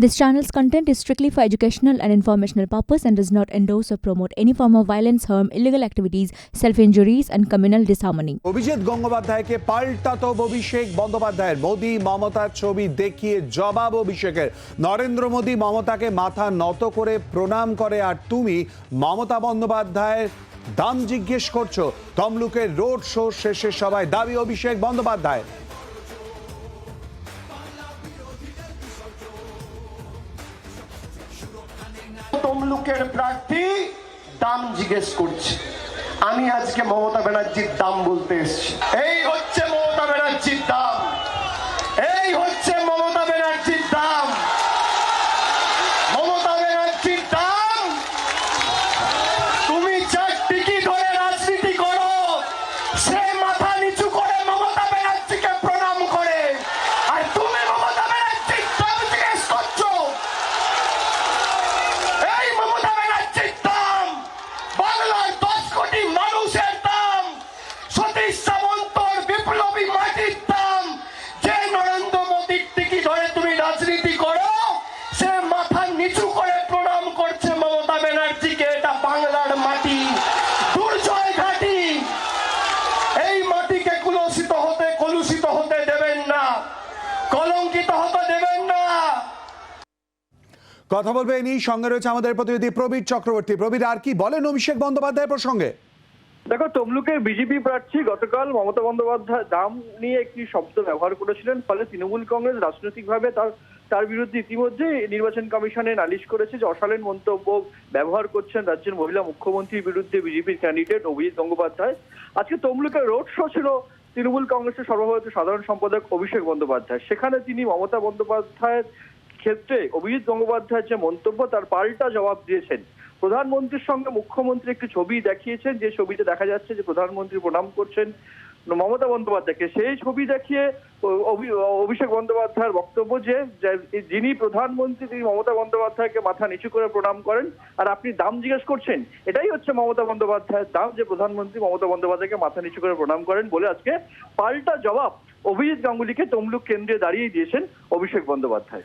This channel's content is strictly for educational and informational purpose and does not endorse or promote any form of violence, harm, illegal activities, self-injuries and communal disharmony. Abhijit গঙ্গোপাধ্যায়কে পাল্টাতো অভিষেক বন্দ্যোপাধ্যায়ের মোদী মমতার ছবি দেখিয়ে জবাব অভিষেকের নরেন্দ্র মোদী মমতাকে মাথা নত করে প্রণাম করে আর তুমি মমতা বন্দ্যোপাধ্যায়ের দাম জিজ্ঞেস করছ তমলুকের রোড শো শেষে সবাই দাবি অভিষেক বন্দ্যোপাধ্যায় তমলুকের প্রার্থী দাম জিজ্ঞেস করছে। আমি আজকে মমতা ব্যানার্জির দাম বলতে এসেছি। এই হচ্ছে বিপ্লবী মাটির দাম। যে নরেন্দ্র মোদীর ধরে তুমি রাজনীতি করো, সে মাথা নিচু করে প্রণাম করছে মমতা ব্যানার্জিকে, এটা বাংলার মাটি। এই মাটিকে হতে, কলুষিত হতে না। কলঙ্কিত হতে না। কথা বলবে এই সঙ্গে রয়েছে আমাদের প্রতিনিধি প্রবীর চক্রবর্তী। প্রবীর, আর কি বলেন অভিষেক বন্দ্যোপাধ্যায় প্রসঙ্গে? দেখো, তমলুকের বিজেপি প্রার্থী গতকাল মমতা বন্দ্যোপাধ্যায় দাম নিয়ে একটি শব্দ ব্যবহার করেছিলেন, ফলে তৃণমূল কংগ্রেস রাজনৈতিকভাবে তার তার বিরুদ্ধে ইতিমধ্যে নির্বাচন কমিশনে নালিশ করেছে যে অশালীন মন্তব্য ব্যবহার করছেন রাজ্যের মহিলা মুখ্যমন্ত্রীর বিরুদ্ধে বিজেপির ক্যান্ডিডেট অভিজিৎ গঙ্গোপাধ্যায়। আজকে তমলুকের রোড শো ছিল তৃণমূল কংগ্রেসের সর্বভারতীয় সাধারণ সম্পাদক অভিষেক বন্দ্যোপাধ্যায়। সেখানে তিনি মমতা বন্দ্যোপাধ্যায়ের ক্ষেত্রে অভিজিৎ গঙ্গোপাধ্যায়ের যে মন্তব্য, তার পাল্টা জবাব দিয়েছেন। প্রধানমন্ত্রীর সঙ্গে মুখ্যমন্ত্রী একটি ছবি দেখিয়েছেন, যে ছবিতে দেখা যাচ্ছে যে প্রধানমন্ত্রী প্রণাম করছেন মমতা বন্দ্যোপাধ্যায়কে। সেই ছবি দেখিয়ে অভিষেক বন্দ্যোপাধ্যায়ের বক্তব্য যে যিনি প্রধানমন্ত্রী, তিনি মমতা বন্দ্যোপাধ্যায়কে মাথা নিচু করে প্রণাম করেন, আর আপনি দাম জিজ্ঞেস করছেন, এটাই হচ্ছে মমতা বন্দ্যোপাধ্যায়ের দাম, যে প্রধানমন্ত্রী মমতা বন্দ্যোপাধ্যায়কে মাথা নিচু করে প্রণাম করেন বলে আজকে পাল্টা জবাব অভিজিৎ গাঙ্গুলিকে তমলুক কেন্দ্রে দাঁড়িয়ে দিয়েছেন অভিষেক বন্দ্যোপাধ্যায়।